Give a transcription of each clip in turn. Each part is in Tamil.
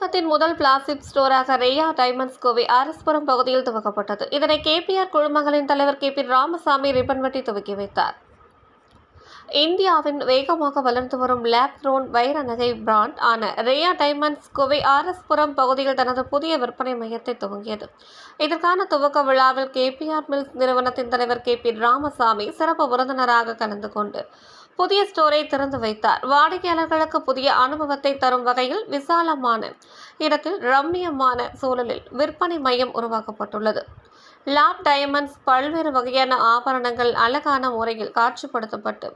தமிழகத்தின் முதல் பிளாஸ்டிக் ஸ்டோராக ரேயா டைமண்ட்ஸ் கோவை ஆரஸ்புரம் பகுதியில் துவக்கப்பட்டது. இதனை கேபிஆர் குழுமங்களின் தலைவர் கே பி ராமசாமி ரிப்பன் வெட்டி துவக்கி வைத்தார். இந்தியாவின் வேகமாக வளர்ந்து வரும் லேப்ரோன் வைர நகை பிராண்ட் ஆன ரேயா டைமண்ட்ஸ் கோவை ஆர்எஸ்புரம் பகுதியில் தனது புதிய விற்பனை மையத்தை துவங்கியது. இதற்கான துவக்க விழாவில் கேபிஆர் மில்ஸ் நிறுவனத்தின் தலைவர் கே பி ராமசாமி சிறப்பு விருந்தினராக கலந்து கொண்டு புதிய ஸ்டோரை திறந்து வைத்தார். வாடிக்கையாளர்களுக்கு புதிய அனுபவத்தை தரும் வகையில் விசாலமான இடத்தில் ரம்மியமான சூழலில் விற்பனை மையம் உருவாக்கப்பட்டுள்ளது. லாப் டைமண்ட்ஸ் பல்வேறு வகையான ஆபரணங்கள் அழகான முறையில் காட்சிப்படுத்தப்பட்டு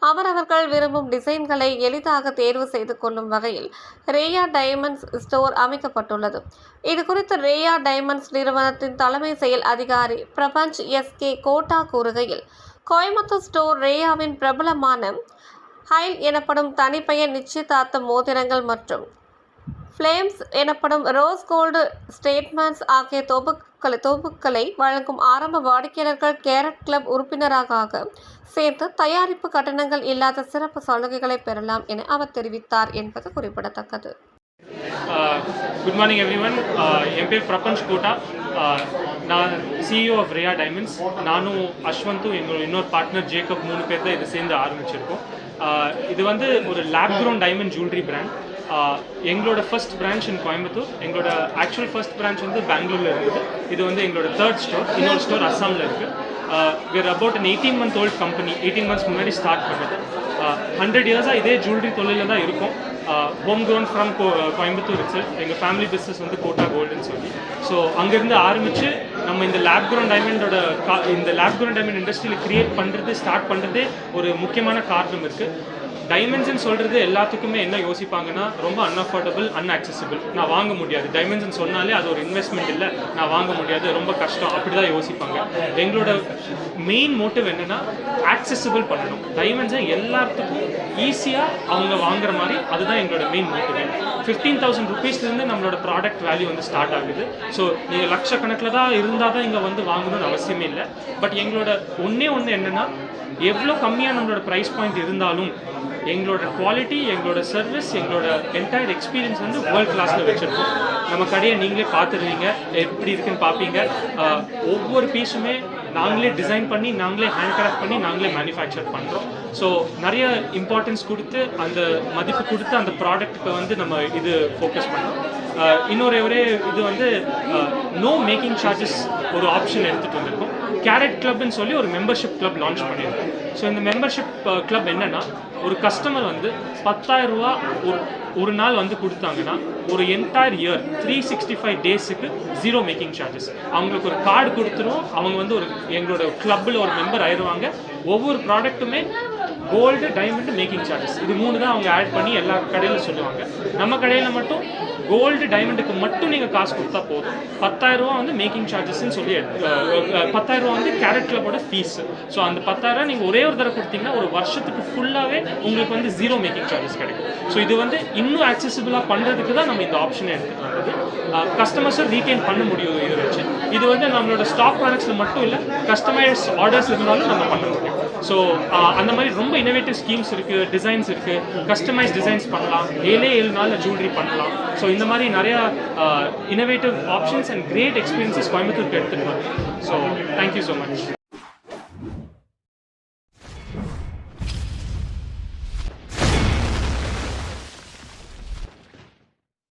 அவரவர்கள் விரும்பும் டிசைன்களை எளிதாக தேர்வு செய்து கொள்ளும் வகையில் ரேயா டைமண்ட்ஸ் ஸ்டோர் அமைக்கப்பட்டுள்ளது. இது குறித்து ரேயா டைமண்ட்ஸ் நிறுவனத்தின் தலைமை செயல் அதிகாரி பிரபஞ்ச் எஸ் கே கோட்டா கூறுகையில் கோயம்புத்தூர் ஸ்டோர் ரேயாவின் பிரபலமான ஹைல் எனப்படும் தனிப்பெயர் நிச்சயதார்த்த மோதிரங்கள் மற்றும் ஃப்ளேம்ஸ் எனப்படும் ரோஸ் கோல்டு ஸ்டேட்மெண்ட்ஸ் ஆகிய தொகுப்புகளை தொகுப்புகளை வழங்கும் ஆரம்ப வாடிக்கையாளர்கள் கேரட் கிளப் உறுப்பினராக சேர்த்து தயாரிப்பு கட்டணங்கள் இல்லாத சிறப்பு சலுகைகளை பெறலாம் என அவர் தெரிவித்தார் என்பது குறிப்பிடத்தக்கது. குட் மார்னிங் எவ்ரி ஒன் என் பேர் பிரபஞ்ச் கோட்டா. நான் சிஇஓ ஆஃப் ரேயா டைமண்ட்ஸ் நானும் அஸ்வந்தும் எங்களோட இன்னொரு பார்ட்னர் ஜேக்கப் மூணு பேர் தான் இது சேர்ந்து ஆரம்பிச்சிருக்கோம். இது வந்து ஒரு lab grown diamond jewellery brand எங்களோட ஃபர்ஸ்ட் பிரான்ச் இன் கோயம்புத்தூர் எங்களோட ஆக்சுவல் ஃபர்ஸ்ட் பிரான்ச் வந்து பெங்களூரில் இருக்குது இது வந்து எங்களோட தேர்ட் ஸ்டோர் இன்னொரு ஸ்டோர் அஸ்ஸாமில் இருக்குது where about an eighteen month old company eighteen months முன்னாடி ஸ்டார்ட் பண்ணது. ஹண்ட்ரட் இயர்ஸாக இதே ஜுவல்லரி தொழிலில் தான் இருக்கும். ஹோம் க்ரோன் ஃப்ரம் கோ கோயம்புத்தூர் இட்ஸ் எங்கள் ஃபேமிலி பிஸ்னஸ் வந்து கோட்டா கோல்டுன்னு சொல்லி. ஸோ அங்கேருந்து ஆரம்பித்து நம்ம இந்த லேப் க்ரோன் டைமண்டோட கா இந்த லேப் க்ரோன் டைமண்ட் இண்டஸ்ட்ரியில் க்ரியேட் பண்ணுறது ஸ்டார்ட் பண்ணுறதே ஒரு முக்கியமான காரணம் இருக்குது டைமென்ஷன் சொல்கிறது எல்லாத்துக்குமே என்ன யோசிப்பாங்கன்னா ரொம்ப அன்அஃபோர்டபுள் அன்அக்சசிபிள் நான் வாங்க முடியாது. டைமென்ஷன் சொன்னாலே அது ஒரு இன்வெஸ்ட்மெண்ட் இல்லை. நான் வாங்க முடியாது. ரொம்ப கஷ்டம். அப்படி தான் யோசிப்பாங்க. எங்களோட மெயின் மோட்டிவ் என்னென்னா ஆக்சசிபிள் பண்ணணும். டைமென்ஷன் எல்லாத்துக்கும் ஈஸியாக அவங்க வாங்குற மாதிரி அதுதான் எங்களோட மெயின் மோட்டிவ் ஃபிஃப்டீன் தௌசண்ட் ருபீஸ்லேருந்து நம்மளோட ப்ராடக்ட் வேல்யூ வந்து ஸ்டார்ட் ஆகுது. ஸோ நீங்கள் லட்சக்கணக்கில் தான் இருந்தால் தான் இங்கே வந்து வாங்கணும்னு அவசியமே இல்லை. பட் எங்களோட ஒன்றே ஒன்று என்னென்னா எவ்வளோ கம்மியாக நம்மளோட ப்ரைஸ் பாயிண்ட் இருந்தாலும் எங்களோட குவாலிட்டி எங்களோட சர்வீஸ் எங்களோட என்டையர் எக்ஸ்பீரியன்ஸ் வந்து வேர்ல்ட் கிளாஸில் வச்சுருக்கோம். நம்ம கடையை நீங்களே பார்த்துருவீங்க எப்படி இருக்குன்னு பார்ப்பீங்க. ஒவ்வொரு பீஸுமே நாங்களே டிசைன் பண்ணி நாங்களே ஹேண்ட் கிராஃப்ட் பண்ணி நாங்களே மேனுஃபேக்சர் பண்ணுறோம் ஸோ நிறைய இம்பார்ட்டன்ஸ் கொடுத்து அந்த மதிப்பு கொடுத்து அந்த ப்ராடக்ட்டுக்கு வந்து நம்ம இது ஃபோக்கஸ் பண்ணோம் இன்னொரு ஒரே இது வந்து நோ மேக்கிங் சார்ஜஸ் ஒரு ஆப்ஷன் எடுத்துகிட்டு வந்திருக்கோம். கேரட் கிளப்னு சொல்லி ஒரு மெம்பர்ஷிப் கிளப் லான்ச் பண்ணியிருக்கோம் ஸோ இந்த மெம்பர்ஷிப் கிளப் uh, என்னன்னா ஒரு கஸ்டமர் வந்து பத்தாயிரம் ரூபா ஒரு ஒரு நாள் வந்து கொடுத்தாங்கன்னா ஒரு entire year three sixty five டேஸுக்கு ஜீரோ மேக்கிங் சார்ஜஸ் அவங்களுக்கு ஒரு கார்டு கொடுத்துருவோம். அவங்க வந்து ஒரு எங்களோட கிளப்பில் ஒரு மெம்பர் ஆயிடுவாங்க ஒவ்வொரு ப்ராடக்ட்டுமே கோல்டு டைமண்ட் மேக்கிங் சார்ஜஸ் இது மூணு தான் அவங்க ஆட் பண்ணி எல்லா கடையிலும் சொல்லுவாங்க. நம்ம கடையில் மட்டும் கோல்டு டைமண்டுக்கு மட்டும் நீங்கள் காசு கொடுத்தா போதும். பத்தாயிரம் ரூபா வந்து மேக்கிங் சார்ஜஸ்ன்னு சொல்லி எடுத்து- பத்தாயிரம் ரூபா வந்து கேரட்டில் போட ஃபீஸ் ஸோ அந்த பத்தாயிரம் நீங்கள் ஒரே ஒரு தடவை கொடுத்தீங்கன்னா ஒரு வருஷத்துக்கு ஃபுல்லாகவே உங்களுக்கு வந்து ஜீரோ மேக்கிங் சார்ஜஸ் கிடைக்கும். ஸோ இது வந்து இன்னும் ஆக்சசிபிளாக பண்ணுறதுக்கு தான் நம்ம இந்த ஆப்ஷனை எடுத்துகிட்டு வந்தது கஸ்டமர்ஸை ரீட்டைன் பண்ண முடியும் இது வச்சு. இது வந்து நம்மளோட ஸ்டாக் ப்ராடக்ட்ஸில் மட்டும் இல்லை கஸ்டமைஸ் ஆர்டர்ஸ் இருந்தாலும் நம்ம பண்ண முடியும். ஸோ uh, அந்த மாதிரி ரொம்ப இனோவேட்டிவ் ஸ்கீம்ஸ் இருக்குது டிசைன்ஸ் இருக்குது கஸ்டமைஸ் டிசைன்ஸ் பண்ணலாம். ஏழே ஏழு நாளில் ஜுவல்லரி பண்ணலாம். ஸோ இந்த மாதிரி நிறையா innovative options and great experiences கோயம்புத்தூருக்கு எடுத்துகிட்டு வரோம் ஸோ தேங்க்யூ ஸோ மச்